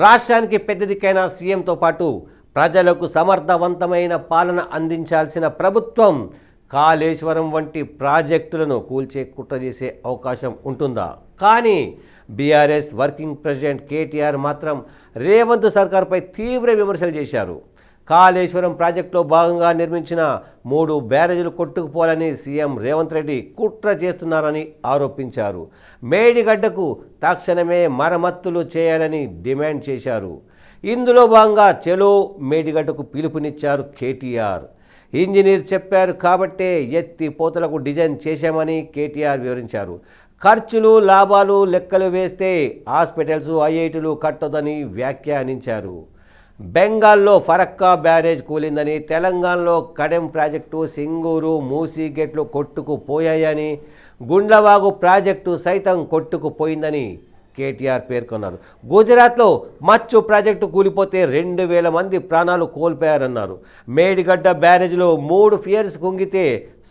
రాష్ట్రానికి పెద్ద దిక్కైన సీఎంతో పాటు ప్రజలకు సమర్థవంతమైన పాలన అందించాల్సిన ప్రభుత్వం కాళేశ్వరం వంటి ప్రాజెక్టులను కూల్చే కుట్ర చేసే అవకాశం ఉంటుందా? కానీ బీఆర్ఎస్ వర్కింగ్ ప్రెసిడెంట్ కేటీఆర్ మాత్రం రేవంత్ సర్కార్పై తీవ్ర విమర్శలు చేశారు. కాళేశ్వరం ప్రాజెక్టులో భాగంగా నిర్మించిన మూడు బ్యారేజీలు కొట్టుకుపోవాలని సీఎం రేవంత్ రెడ్డి కుట్ర చేస్తున్నారని ఆరోపించారు. మేడిగడ్డకు తక్షణమే మరమ్మతులు చేయాలని డిమాండ్ చేశారు. ఇందులో భాగంగా చెలో మేడిగడ్డకు పిలుపునిచ్చారు కేటీఆర్. ఇంజనీర్ చెప్పారు కాబట్టే ఎత్తి పోతలకు డిజైన్ చేశామని కేటీఆర్ వివరించారు. ఖర్చులు లాభాలు లెక్కలు వేస్తే హాస్పిటల్స్ ఐఐటీలు కట్టదని వ్యాఖ్యానించారు. బెంగాల్లో ఫరక్కా బ్యారేజ్ కూలిందని తెలంగాణలో కడెం ప్రాజెక్టు సింగూరు మూసీ గేట్లు కొట్టుకుపోయాయని గుండ్లవాగు ప్రాజెక్టు సైతం కొట్టుకుపోయిందని కేటీఆర్ పేర్కొన్నారు గుజరాత్లో మచ్చు ప్రాజెక్టు కూలిపోతే రెండు వేల మంది ప్రాణాలు కోల్పోయారన్నారు. మేడిగడ్డ బ్యారేజ్లో మూడు ఫియర్స్ కుంగితే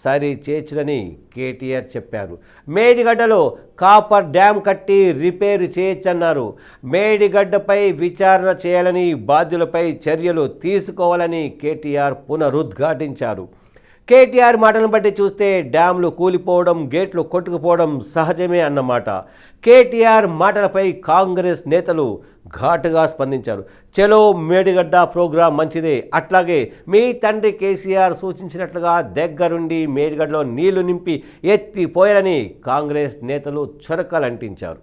సరి చేర్చులని కేటీఆర్ చెప్పారు. మేడిగడ్డలో కాపర్ డ్యామ్ కట్టి రిపేర్ చేయొచ్చన్నారు. మేడిగడ్డపై విచారణ చేయాలని బాధ్యులపై చర్యలు తీసుకోవాలని కేటీఆర్ పునరుద్ఘాటించారు. కేటీఆర్ మాటలను బట్టి చూస్తే డ్యాంలు కూలిపోవడం గేట్లు కొట్టుకుపోవడం సహజమే అన్నమాట. కేటీఆర్ మాటలపై కాంగ్రెస్ నేతలు ఘాటుగా స్పందించారు. చలో మేడిగడ్డ ప్రోగ్రాం మంచిదే. అట్లాగే మీ తండ్రి కేసీఆర్ సూచించినట్లుగా దగ్గరుండి మేడిగడ్డలో నీళ్ళు నింపి ఎత్తిపోయారని కాంగ్రెస్ నేతలు చొరకలంటించారు.